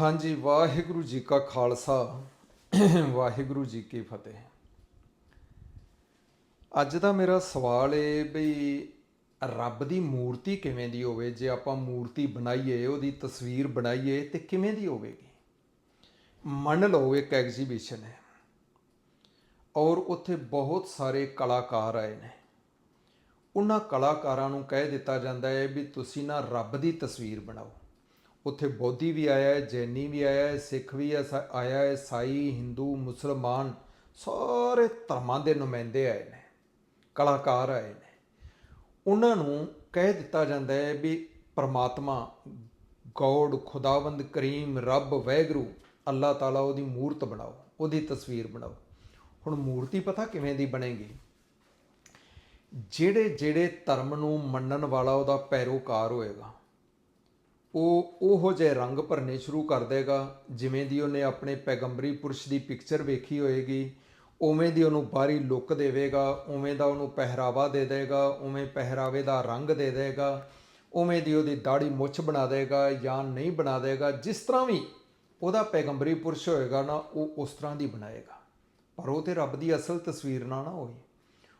ਹਾਂਜੀ, ਵਾਹਿਗੁਰੂ ਜੀ ਕਾ ਖਾਲਸਾ, ਵਾਹਿਗੁਰੂ ਜੀ ਕੀ ਫਤਿਹ। ਅੱਜ ਦਾ ਮੇਰਾ ਸਵਾਲ ਏ ਵੀ ਰੱਬ ਦੀ ਮੂਰਤੀ ਕਿਵੇਂ ਦੀ ਹੋਵੇ? ਜੇ ਆਪਾਂ ਮੂਰਤੀ ਬਣਾਈਏ, ਉਹਦੀ ਤਸਵੀਰ ਬਣਾਈਏ, ਤੇ ਕਿਵੇਂ ਦੀ ਹੋਵੇਗੀ? ਮੰਨ ਲਓ ਇੱਕ ਐਗਜ਼ੀਬਿਸ਼ਨ ਹੈ ਔਰ ਉੱਥੇ ਬਹੁਤ ਸਾਰੇ ਕਲਾਕਾਰ ਆਏ ਨੇ। ਉਹਨਾਂ ਕਲਾਕਾਰਾਂ ਨੂੰ ਕਹਿ ਦਿੱਤਾ ਜਾਂਦਾ ਹੈ ਵੀ ਤੁਸੀਂ ਨਾ ਰੱਬ ਦੀ ਤਸਵੀਰ ਬਣਾਓ। ਉੱਥੇ ਬੋਧੀ ਵੀ ਆਇਆ ਹੈ, ਜੈਨੀ ਵੀ ਆਇਆ ਹੈ, ਸਿੱਖ ਵੀ ਐਸਾ- ਆਇਆ ਹੈ, ਸਾਈ, ਹਿੰਦੂ, ਮੁਸਲਮਾਨ, ਸਾਰੇ ਧਰਮਾਂ ਦੇ ਨੁਮਾਇੰਦੇ ਆਏ ਨੇ, ਕਲਾਕਾਰ ਆਏ ਨੇ। ਉਹਨਾਂ ਨੂੰ ਕਹਿ ਦਿੱਤਾ ਜਾਂਦਾ ਹੈ ਵੀ ਪਰਮਾਤਮਾ ਗੋਡ ਖੁਦਾਵੰਦ, ਕਰੀਮ, ਰੱਬ, ਵੈਗਰੂ, ਅੱਲਾਹ ਤਾਲਾ ਉਹਦੀ ਮੂਰਤ ਬਣਾਓ, ਉਹਦੀ ਤਸਵੀਰ ਬਣਾਓ। ਹੁਣ ਮੂਰਤੀ ਪਤਾ ਕਿਵੇਂ ਦੀ ਬਣੇਗੀ? ਜਿਹੜੇ ਜਿਹੜੇ ਧਰਮ ਨੂੰ ਮੰਨਣ ਵਾਲਾ ਉਹਦਾ ਪੈਰੋਕਾਰ ਹੋਏਗਾ ਉਹ ਉਹੋ ਜਿਹੇ ਰੰਗ ਭਰਨੇ ਸ਼ੁਰੂ ਕਰ ਦੇਗਾ, ਜਿਵੇਂ ਦੀ ਉਹਨੇ ਆਪਣੇ ਪੈਗੰਬਰੀ ਪੁਰਸ਼ ਦੀ ਪਿਕਚਰ ਵੇਖੀ ਹੋਏਗੀ। ਉਵੇਂ ਦੀ ਉਹਨੂੰ ਬਾਹਰੀ ਲੁੱਕ ਦੇਵੇਗਾ, ਉਵੇਂ ਦਾ ਉਹਨੂੰ ਪਹਿਰਾਵਾ ਦੇ ਦੇਗਾ, ਉਵੇਂ ਪਹਿਰਾਵੇ ਦਾ ਰੰਗ ਦੇ ਦੇਗਾ, ਉਵੇਂ ਦੀ ਉਹਦੀ ਦਾੜੀ ਮੁੱਛ ਬਣਾ ਦੇਗਾ ਜਾਂ ਨਹੀਂ ਬਣਾ ਦੇਗਾ, ਜਿਸ ਤਰ੍ਹਾਂ ਵੀ ਉਹਦਾ ਪੈਗੰਬਰੀ ਪੁਰਸ਼ ਹੋਏਗਾ ਨਾ, ਉਹ ਉਸ ਤਰ੍ਹਾਂ ਦੀ ਬਣਾਏਗਾ। ਪਰ ਉਹ ਤੇ ਰੱਬ ਦੀ ਅਸਲ ਤਸਵੀਰ ਨਾ ਨਾ ਹੋਈ।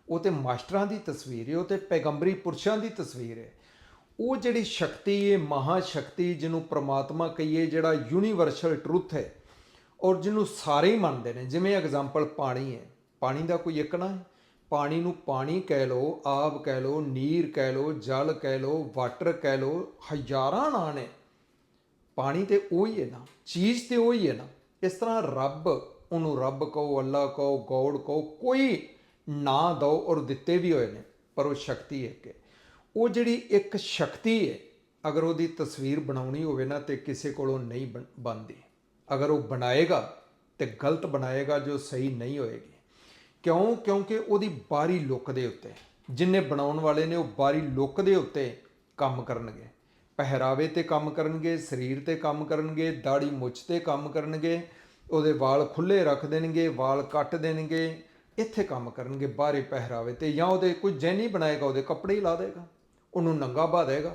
ਉਹ ਤੇ ਮਾਸਟਰਾਂ ਦੀ ਤਸਵੀਰ ਹੈ ਉਹ ਤੇ ਪੈਗੰਬਰੀ ਪੁਰਸ਼ਾਂ ਦੀ ਤਸਵੀਰ ਹੈ ਉਹ ਜਿਹੜੀ ਸ਼ਕਤੀ ਹੈ ਮਹਾ ਸ਼ਕਤੀ ਜਿਹਨੂੰ ਪ੍ਰਮਾਤਮਾ ਕਹੀਏ, ਜਿਹੜਾ ਯੂਨੀਵਰਸਲ ਟਰੁੱਥ ਹੈ, ਔਰ ਜਿਹਨੂੰ ਸਾਰੇ ਹੀ ਮੰਨਦੇ ਨੇ, ਜਿਵੇਂ ਐਗਜ਼ਾਮਪਲ ਪਾਣੀ ਹੈ। ਪਾਣੀ ਦਾ ਕੋਈ ਇੱਕ ਨਾ ਹੈ। ਪਾਣੀ ਨੂੰ ਪਾਣੀ ਕਹਿ ਲਓ, ਆਬ ਕਹਿ ਲਓ, ਨੀਰ ਕਹਿ ਲਓ, ਜਲ ਕਹਿ ਲਓ ਵਾਟਰ ਕਹਿ ਲਓ, ਹਜ਼ਾਰਾਂ ਨਾਂ ਨੇ। ਪਾਣੀ ਤੇ ਉਹੀ ਹੈ ਨਾ, ਚੀਜ਼ ਤੇ ਉਹੀ ਹੈ ਨਾ। ਇਸ ਤਰ੍ਹਾਂ ਰੱਬ, ਉਹਨੂੰ ਰੱਬ ਕਹੋ, ਅੱਲਾ ਕਹੋ, ਗੋਡ ਕਹੋ, ਕੋਈ ਨਾਂ ਦੋ ਔਰ ਦਿੱਤੇ ਵੀ ਹੋਏ ਨੇ, ਪਰ ਉਹ ਸ਼ਕਤੀ ਇੱਕ ਹੈ। ਉਹ ਜਿਹੜੀ ਇੱਕ ਸ਼ਕਤੀ ਹੈ, ਅਗਰ ਉਹਦੀ ਤਸਵੀਰ ਬਣਾਉਣੀ ਹੋਵੇ ਨਾ ਤੇ ਕਿਸੇ ਕੋਲੋਂ ਨਹੀਂ ਬਣ- ਬਣਦੀ। ਅਗਰ ਉਹ ਬਣਾਏਗਾ ਤੇ ਗਲਤ ਬਣਾਏਗਾ ਜੋ ਸਹੀ ਨਹੀਂ ਹੋਏਗੀ। ਕਿਉਂ? ਕਿਉਂਕਿ ਉਹਦੀ ਬਾਹਰੀ ਲੁੱਕ ਦੇ ਉੱਤੇ। ਜਿੰਨੇ ਬਣਾਉਣ ਵਾਲੇ ਨੇ ਉਹ ਬਾਹਰੀ ਲੁੱਕ ਦੇ ਉੱਤੇ ਕੰਮ ਕਰਨਗੇ। ਪਹਿਰਾਵੇ ਤੇ ਕੰਮ ਕਰਨਗੇ, ਸਰੀਰ ਤੇ ਕੰਮ ਕਰਨਗੇ ਦਾੜੀ ਮੁੱਛ ਤੇ ਕੰਮ ਕਰਨਗੇ, ਉਹਦੇ ਵਾਲ ਖੁੱਲੇ ਰੱਖ ਦੇਣਗੇ, ਵਾਲ ਕੱਟ ਦੇਣਗੇ, ਇੱਥੇ ਕੰਮ ਕਰਨਗੇ, ਬਾਹਰੇ ਪਹਿਰਾਵੇ ਤੇ ਜਾਂ ਉਹਦੇ ਕੋਈ ਜੈਨੀ ਬਣਾਏਗਾ, ਉਹਦੇ ਕੱਪੜੇ ਹੀ ਲਾ ਦੇਗਾ। ਉਹਨੂੰ ਨੰਗਾ ਬਾ ਦੇਗਾ,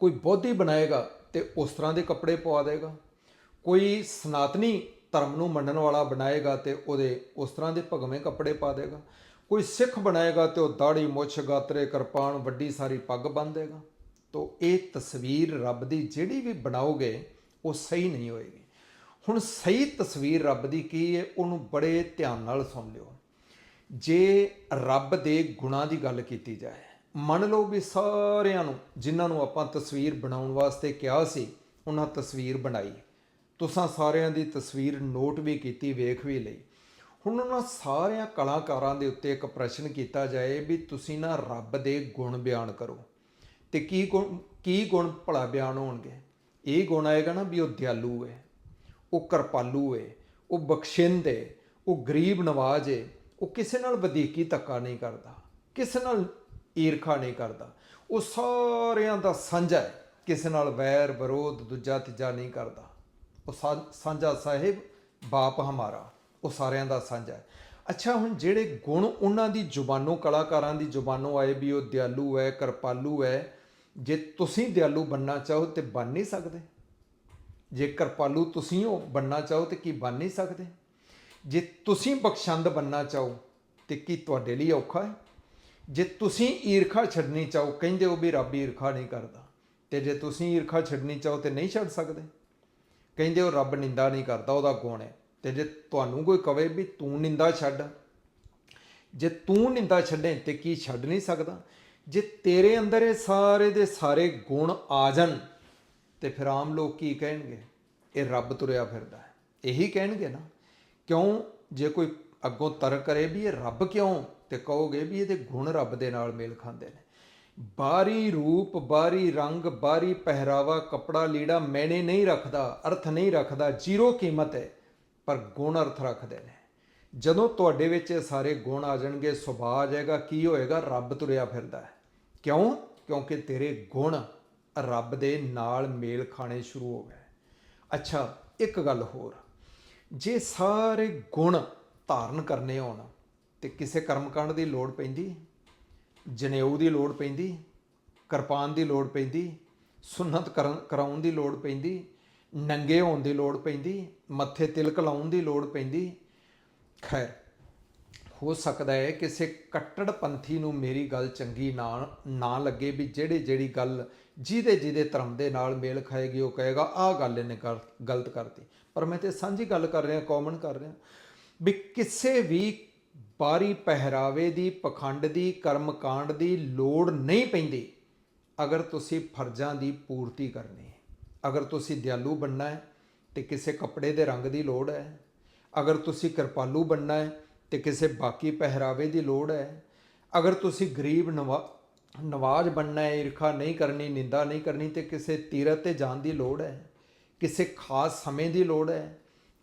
ਕੋਈ ਬੋਧੀ ਬਣਾਏਗਾ ਤੇ ਉਸ ਤਰ੍ਹਾਂ ਦੇ ਕੱਪੜੇ ਪਵਾ ਦੇਗਾ, ਕੋਈ ਸਨਾਤਨੀ ਧਰਮ ਨੂੰ ਮੰਨਣ ਵਾਲਾ ਬਣਾਏਗਾ ਤੇ ਉਹਦੇ ਉਸ ਤਰ੍ਹਾਂ ਦੇ ਭਗਵੇਂ ਕੱਪੜੇ ਪਾ ਦੇਗਾ, ਕੋਈ ਸਿੱਖ ਬਣਾਏਗਾ ਤੇ ਉਹ ਦਾੜੀ ਮੁੱਛ, ਗਾਤਰੇ, ਕਿਰਪਾਨ, ਵੱਡੀ ਸਾਰੀ ਪੱਗ ਬੰਨ ਦੇਗਾ, ਤੋ ਇਹ ਤਸਵੀਰ ਰੱਬ ਦੀ ਜਿਹੜੀ ਵੀ ਬਣਾਓਗੇ, ਉਹ ਸਹੀ ਨਹੀਂ ਹੋਏਗੀ। ਹੁਣ ਸਹੀ ਤਸਵੀਰ ਰੱਬ ਦੀ ਕੀ ਹੈ ਉਹਨੂੰ ਬੜੇ ਧਿਆਨ ਨਾਲ ਸੁਣ ਲਿਓ। ਜੇ ਰੱਬ ਦੇ ਗੁਣਾਂ ਦੀ ਗੱਲ ਕੀਤੀ ਜਾਏ ਮੰਨ ਲਓ ਵੀ ਸਾਰਿਆਂ ਨੂੰ, ਜਿਨ੍ਹਾਂ ਨੂੰ ਆਪਾਂ ਤਸਵੀਰ ਬਣਾਉਣ ਵਾਸਤੇ ਕਿਹਾ ਸੀ, ਉਹਨਾਂ ਤਸਵੀਰ ਬਣਾਈ। ਤੁਸੀਂ ਸਾਰਿਆਂ ਦੀ ਤਸਵੀਰ ਨੋਟ ਵੀ ਕੀਤੀ, ਵੇਖ ਵੀ ਲਈ। ਹੁਣ ਉਹਨਾਂ ਸਾਰਿਆਂ ਕਲਾਕਾਰਾਂ ਦੇ ਉੱਤੇ ਇੱਕ ਪ੍ਰਸ਼ਨ ਕੀਤਾ ਜਾਏ ਵੀ ਤੁਸੀਂ ਨਾ ਰੱਬ ਦੇ ਗੁਣ ਬਿਆਨ ਕਰੋ। ਤੇ ਕੀ ਗੁਣ ਕੀ ਗੁਣ ਭਲਾ ਬਿਆਨ ਹੋਣਗੇ? ਇਹ ਗੁਣ ਆਏਗਾ ਨਾ ਵੀ ਉਹ ਦਿਆਲੂ ਹੈ ਉਹ ਕਿਰਪਾਲੂ ਹੈ ਉਹ ਬਖਸ਼ਿੰਦ ਹੈ ਉਹ ਗਰੀਬ ਨਵਾਜ ਹੈ ਉਹ ਕਿਸੇ ਨਾਲ ਵਧੀਕੀ ਧੱਕਾ ਨਹੀਂ ਕਰਦਾ। ਕਿਸੇ ਨਾਲ ਈਰਖਾ ਨਹੀਂ ਕਰਦਾ। ਉਹ ਸਾਰਿਆਂ ਦਾ ਸਾਂਝਾ ਹੈ। ਕਿਸੇ ਨਾਲ ਵੈਰ, ਵਿਰੋਧ, ਦੂਜਾ ਤੀਜਾ ਨਹੀਂ ਕਰਦਾ। ਉਹ ਸਾ- ਸਾਂਝਾ ਸਾਹਿਬ, ਬਾਪ ਹਮਾਰਾ, ਉਹ ਸਾਰਿਆਂ ਦਾ ਸਾਂਝਾ ਹੈ। ਅੱਛਾ, ਹੁਣ ਜਿਹੜੇ ਗੁਣ ਉਹਨਾਂ ਦੀ ਜ਼ੁਬਾਨੋਂ, ਕਲਾਕਾਰਾਂ ਦੀ ਜ਼ੁਬਾਨੋਂ ਆਏ ਵੀ ਉਹ ਦਿਆਲੂ ਹੈ, ਕਿਰਪਾਲੂ ਹੈ, ਜੇ ਤੁਸੀਂ ਦਿਆਲੂ ਬੰਨਾ ਚਾਹੋ ਤੇ ਬਣ ਨਹੀਂ ਸਕਦੇ। ਜੇ ਕਿਰਪਾਲੂ ਤੁਸੀਂ ਹੋ ਬੰਨਾ ਚਾਹੋ ਤੇ ਕੀ ਬਣ ਨਹੀਂ ਸਕਦੇ। ਜੇ ਤੁਸੀਂ ਬਖਸ਼ੰਦ ਬੰਨਾ ਚਾਹੋ ਤੇ ਕੀ ਤੁਹਾਡੇ ਲਈ ਔਖਾ ਹੈ? ਜੇ ਤੁਸੀਂ ਈਰਖਾ ਛੱਡਣੀ ਚਾਹੋ, ਕਹਿੰਦੇ ਹੋ ਵੀ ਰੱਬ ਈਰਖਾ ਨਹੀਂ ਕਰਦਾ। ਤੇ ਜੇ ਤੁਸੀਂ ਈਰਖਾ ਛੱਡਣੀ ਚਾਹੋ ਤੇ ਨਹੀਂ ਛੱਡ ਸਕਦੇ। ਕਹਿੰਦੇ ਹੋ ਰੱਬ ਨਿੰਦਾ ਨਹੀਂ ਕਰਦਾ, ਉਹਦਾ ਗੁਣ ਹੈ। ਤੇ ਜੇ ਤੁਹਾਨੂੰ ਕੋਈ ਕਵੇ ਵੀ ਤੂੰ ਨਿੰਦਾ ਛੱਡ, ਜੇ ਤੂੰ ਨਿੰਦਾ ਛੱਡੇ ਤੇ ਕੀ ਛੱਡ ਨਹੀਂ ਸਕਦਾ? ਜੇ ਤੇਰੇ ਅੰਦਰ ਇਹ ਸਾਰੇ ਦੇ ਸਾਰੇ ਗੁਣ ਆ ਜਾਣ, ਤੇ ਫਿਰ ਆਮ ਲੋਕ ਕੀ ਕਹਿਣਗੇ? ਇਹ ਰੱਬ ਤੁਰਿਆ ਫਿਰਦਾ ਹੈ। ਇਹੀ ਕਹਿਣਗੇ ਨਾ। ਕਿਉਂ? ਜੇ ਕੋਈ ਅੱਗੋਂ ਤਰਕ ਕਰੇ ਵੀ ਇਹ ਰੱਬ ਕਿਉਂ? ਤੇ ਕਹੋਗੇ ਵੀ ਇਹਦੇ ਗੁਣ ਰੱਬ ਦੇ ਨਾਲ ਮੇਲ ਖਾਂਦੇ ਨੇ। ਬਾਰੀ ਰੂਪ, ਬਾਰੀ ਰੰਗ, ਬਾਰੀ ਪਹਿਰਾਵਾ, ਕਪੜਾ ਲੀੜਾ ਮੈਨੇ ਨਹੀਂ ਰੱਖਦਾ, ਅਰਥ ਨਹੀਂ ਰੱਖਦਾ, ਜ਼ੀਰੋ ਕੀਮਤ ਹੈ, ਪਰ ਗੁਣ ਅਰਥ ਰੱਖਦੇ ਨੇ। ਜਦੋਂ ਤੁਹਾਡੇ ਵਿੱਚ ਇਹ ਸਾਰੇ ਗੁਣ ਆ ਜਾਣਗੇ, ਸੁਭਾਅ ਆ ਜਾਏਗਾ, ਕੀ ਹੋਏਗਾ? ਰੱਬ ਤੁਰਿਆ ਫਿਰਦਾ ਹੈ। ਕਿਉਂ? ਕਿਉਂਕਿ ਤੇਰੇ ਗੁਣ ਰੱਬ ਦੇ ਨਾਲ ਮੇਲ ਖਾਣੇ ਸ਼ੁਰੂ ਹੋ ਗਏ। ਅੱਛਾ, ਇੱਕ ਗੱਲ ਹੋਰ। ਜੇ ਸਾਰੇ ਗੁਣ ਧਾਰਨ ਕਰਨੇ ਹੋਣ ਤੇ ਕਿਸੇ ਕਰਮਕਾਂਡ ਦੀ ਲੋੜ ਪੈਂਦੀ, ਜਨੇਊ ਦੀ ਲੋੜ ਪੈਂਦੀ, ਕਿਰਪਾਨ ਦੀ ਲੋੜ ਪੈਂਦੀ ਸੁਨਤ ਕਰਨ, ਕਰਾਉਣ ਦੀ ਲੋੜ ਪੈਂਦੀ, ਨੰਗੇ ਹੋਣ ਦੀ ਲੋੜ ਪੈਂਦੀ, ਮੱਥੇ ਤਿਲਕ ਲਾਉਣ ਦੀ ਲੋੜ ਪੈਂਦੀ। ਖੈਰ, ਹੋ ਸਕਦਾ ਹੈ ਕਿਸੇ ਕੱਟੜਪੰਥੀ ਨੂੰ ਮੇਰੀ ਗੱਲ ਚੰਗੀ ਨਾ ਨਾ ਲੱਗੇ ਵੀ ਜਿਹੜੇ, ਜਿਹੜੀ ਗੱਲ ਜਿਹਦੇ ਜਿਹਦੇ ਧਰਮ ਦੇ ਨਾਲ ਮੇਲ ਖਾਏਗੀ, ਉਹ ਕਹੇਗਾ, ਆਹ ਗੱਲ ਇਹਨੇ ਕਰ, ਗਲਤ ਕਰਤੀ। ਪਰ ਮੈਂ ਤੇ ਸਾਂਝੀ ਗੱਲ ਕਰ ਰਿਹਾ ਕਾਮਨ ਕਰ ਰਿਹਾ। ਵੀ ਕਿਸੇ ਵੀ ਬਾਰੀ ਪਹਿਰਾਵੇ ਦੀ, ਪਖੰਡ ਦੀ, ਕਰਮਕਾਂਡ ਦੀ ਲੋੜ ਨਹੀਂ ਪੈਂਦੀ। ਅਗਰ ਤੁਸੀਂ ਫਰਜ਼ਾਂ ਦੀ ਪੂਰਤੀ ਕਰਨੀ ਹੈ, ਅਗਰ ਤੁਸੀਂ ਦਿਆਲੂ ਬਣਨਾ ਹੈ ਤੇ ਕਿਸੇ ਕੱਪੜੇ ਦੇ ਰੰਗ ਦੀ ਲੋੜ ਹੈ, ਅਗਰ ਤੁਸੀਂ ਕਿਰਪਾਲੂ ਬਣਨਾ ਹੈ ਤੇ ਕਿਸੇ ਬਾਕੀ ਪਹਿਰਾਵੇ ਦੀ ਲੋੜ ਹੈ, ਅਗਰ ਤੁਸੀਂ ਗਰੀਬ ਨਵਾ, ਨਵਾਜ ਬਣਨਾ ਹੈ, ਈਰਖਾ ਨਹੀਂ ਕਰਨੀ, ਨਿੰਦਾ ਨਹੀਂ ਕਰਨੀ ਤੇ ਕਿਸੇ ਤੀਰਤ ਤੇ ਜਾਣ ਦੀ ਲੋੜ ਹੈ, ਕਿਸੇ ਖਾਸ ਸਮੇਂ ਦੀ ਲੋੜ ਹੈ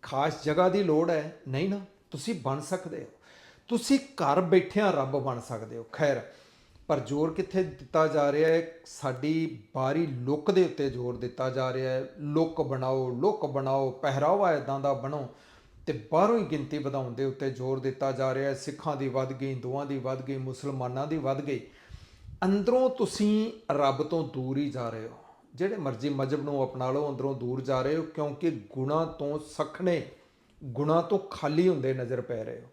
ਖਾਸ ਜਗ੍ਹਾ ਦੀ ਲੋੜ ਹੈ। ਨਹੀਂ ਨਾ, ਤੁਸੀਂ ਬਣ ਸਕਦੇ ਹੋ। ਤੁਸੀਂ ਘਰ ਬੈਠਿਆਂ ਰੱਬ ਬਣ ਸਕਦੇ ਹੋ। ਖੈਰ, ਪਰ ਜ਼ੋਰ ਕਿੱਥੇ ਦਿੱਤਾ ਜਾ ਰਿਹਾ ਹੈ? ਸਾਡੀ ਬਾਹਰੀ ਲੁੱਕ ਦੇ ਉੱਤੇ ਜ਼ੋਰ ਦਿੱਤਾ ਜਾ ਰਿਹਾ ਹੈ। ਲੁੱਕ ਬਣਾਓ ਲੁੱਕ ਬਣਾਓ, ਪਹਿਰਾਵਾ ਇਦਾਂ ਦਾ ਬਣੋ ਤੇ ਬਾਹਰੋਂ ਹੀ ਗਿਣਤੀ ਵਧਾਉਣ ਦੇ ਉੱਤੇ ਜ਼ੋਰ ਦਿੱਤਾ ਜਾ ਰਿਹਾ ਹੈ। ਸਿੱਖਾਂ ਦੀ ਵੱਧ ਗਈ, ਹਿੰਦੂਆਂ ਦੀ ਵੱਧ ਗਈ, ਮੁਸਲਮਾਨਾਂ ਦੀ ਵੱਧ ਗਈ। ਅੰਦਰੋਂ ਤੁਸੀਂ ਰੱਬ ਤੋਂ ਦੂਰ ਹੀ ਜਾ ਰਹੇ ਹੋ। ਜਿਹੜੇ ਮਰਜ਼ੀ ਮਜਹਬ ਨੂੰ ਅਪਣਾ ਲਓ, ਅੰਦਰੋਂ ਦੂਰ ਜਾ ਰਹੇ ਹੋ, ਕਿਉਂਕਿ ਗੁਣਾ ਤੋਂ ਸਖਣੇ, ਗੁਣਾ ਤੋਂ ਖਾਲੀ ਹੁੰਦੇ ਨਜ਼ਰ ਪੈ ਰਹੇ ਹੋ।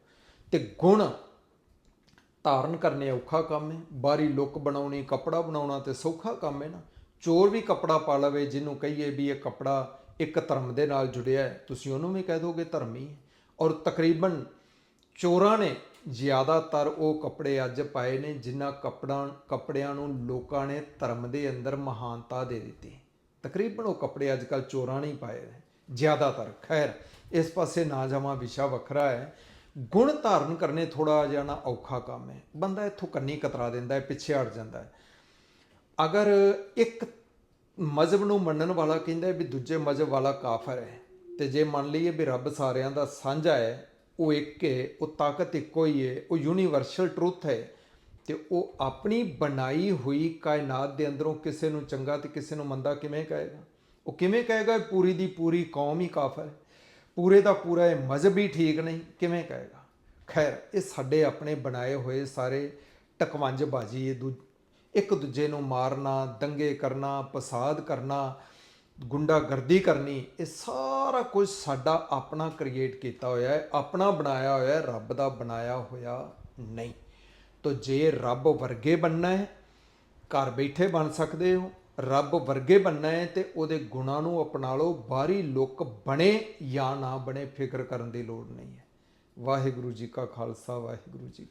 ਤੇ ਗੁਣ ਧਾਰਨ ਕਰਨੇ ਔਖਾ ਕੰਮ ਹੈ। ਬਾਰੀ ਲੁੱਕ ਬਣਾਉਣੀ, ਕਪੜਾ ਬਣਾਉਣਾ ਤੇ ਸੌਖਾ ਕੰਮ ਹੈ ਨਾ। ਚੋਰ ਵੀ ਕਪੜਾ ਪਾ ਲਵੇ, ਜਿਹਨੂੰ ਕਹੀਏ ਵੀ ਇਹ ਕਪੜਾ ਇੱਕ ਧਰਮ ਦੇ ਨਾਲ ਜੁੜਿਆ ਹੈ। ਤੁਸੀਂ ਉਹਨੂੰ ਵੀ ਕਹਿ ਦੋਗੇ ਧਰਮੀ ਔਰ ਤਕਰੀਬਨ ਚੋਰਾਂ ਨੇ ਜ਼ਿਆਦਾਤਰ ਉਹ ਕੱਪੜੇ ਅੱਜ ਪਾਏ ਨੇ ਜਿਨ੍ਹਾਂ ਕੱਪੜਾਂ, ਕੱਪੜਿਆਂ ਨੂੰ ਲੋਕਾਂ ਨੇ ਧਰਮ ਦੇ ਅੰਦਰ ਮਹਾਨਤਾ ਦੇ ਦਿੱਤੀ। ਤਕਰੀਬਨ ਉਹ ਕੱਪੜੇ ਅੱਜ ਕੱਲ ਚੋਰਾਂ ਨਹੀਂ ਪਾਏ ਨੇ। ਜ਼ਿਆਦਾਤਰ। ਖੈਰ, ਇਸ ਪਾਸੇ ਨਾ ਜਾਵਾਂ, ਵਿਸ਼ਾ ਵੱਖਰਾ ਹੈ। ਗੁਣ ਧਾਰਨ ਕਰਨੇ ਥੋੜਾ ਜਿਹਾ ਨਾ ਔਖਾ ਕੰਮ ਹੈ। ਬੰਦਾ ਇੱਥੋਂ ਕੰਨੀ ਕਤਰਾ ਦਿੰਦਾ ਹੈ, ਪਿੱਛੇ ਹਟ ਜਾਂਦਾ ਹੈ। ਅਗਰ ਇੱਕ ਮਜ਼ਹਬ ਨੂੰ ਮੰਨਣ ਵਾਲਾ ਕਹਿੰਦਾ ਵੀ ਦੂਜੇ ਮਜ਼ਹਬ ਵਾਲਾ ਕਾਫਰ ਹੈ ਤੇ ਜੇ ਮੰਨ ਲਈਏ ਵੀ ਰੱਬ ਸਾਰਿਆਂ ਦਾ ਸਾਂਝਾ ਹੈ ਉਹ ਇੱਕ ਹੈ, ਉਹ ਤਾਕਤ ਇੱਕੋ ਹੀ ਹੈ, ਉਹ ਯੂਨੀਵਰਸਲ ਟਰੁੱਥ ਹੈ ਤੇ ਉਹ ਆਪਣੀ ਬਣਾਈ ਹੋਈ ਕਾਇਨਾਤ ਦੇ ਅੰਦਰੋਂ ਕਿਸੇ ਨੂੰ ਚੰਗਾ ਤੇ ਕਿਸੇ ਨੂੰ ਮੰਦਾ ਕਿਵੇਂ ਕਹੇਗਾ? ਉਹ ਕਿਵੇਂ ਕਹੇਗਾ? ਪੂਰੀ ਦੀ ਪੂਰੀ ਕੌਮ ਹੀ ਕਾਫਰ ਹੈ। ਪੂਰੇ ਦਾ ਪੂਰਾ ਇਹ ਮਜ਼ਹਬ ਹੀ ਠੀਕ ਨਹੀਂ, ਕਿਵੇਂ ਕਹੇਗਾ? ਖੈਰ, ਇਹ ਸਾਡੇ ਆਪਣੇ ਬਣਾਏ ਹੋਏ ਸਾਰੇ ਟਕਵੰਜ ਬਾਜੀ ਇਹ ਦੂ, ਇੱਕ ਦੂਜੇ ਨੂੰ ਮਾਰਨਾ, ਦੰਗੇ ਕਰਨਾ, ਪਸਾਦ ਕਰਨਾ ਗੁੰਡਾਗਰਦੀ ਕਰਨੀ, ਇਹ ਸਾਰਾ ਕੁਝ ਸਾਡਾ ਆਪਣਾ ਕ੍ਰੀਏਟ ਕੀਤਾ ਹੋਇਆ ਹੈ, ਆਪਣਾ ਬਣਾਇਆ ਹੋਇਆ ਹੈ, ਰੱਬ ਦਾ ਬਣਾਇਆ ਹੋਇਆ ਨਹੀਂ। ਤੋ ਜੇ ਰੱਬ ਵਰਗੇ ਬਣਨਾ ਹੈ, ਘਰ ਬੈਠੇ ਬਣ ਸਕਦੇ ਹੋ, ਰੱਬ ਵਰਗੇ ਬਣਨਾ ਹੈ, ਤੇ ਉਹਦੇ ਗੁਣਾਂ ਨੂੰ ਅਪਣਾ ਲਓ ਬਾਹਰੀ ਲੋਕ ਬਣੇ ਜਾਂ ਨਾ ਬਣੇ, ਫਿਕਰ ਕਰਨ ਦੀ ਲੋੜ ਨਹੀਂ ਹੈ। ਵਾਹਿਗੁਰੂ ਜੀ ਕਾ ਖਾਲਸਾ, ਵਾਹਿਗੁਰੂ ਜੀ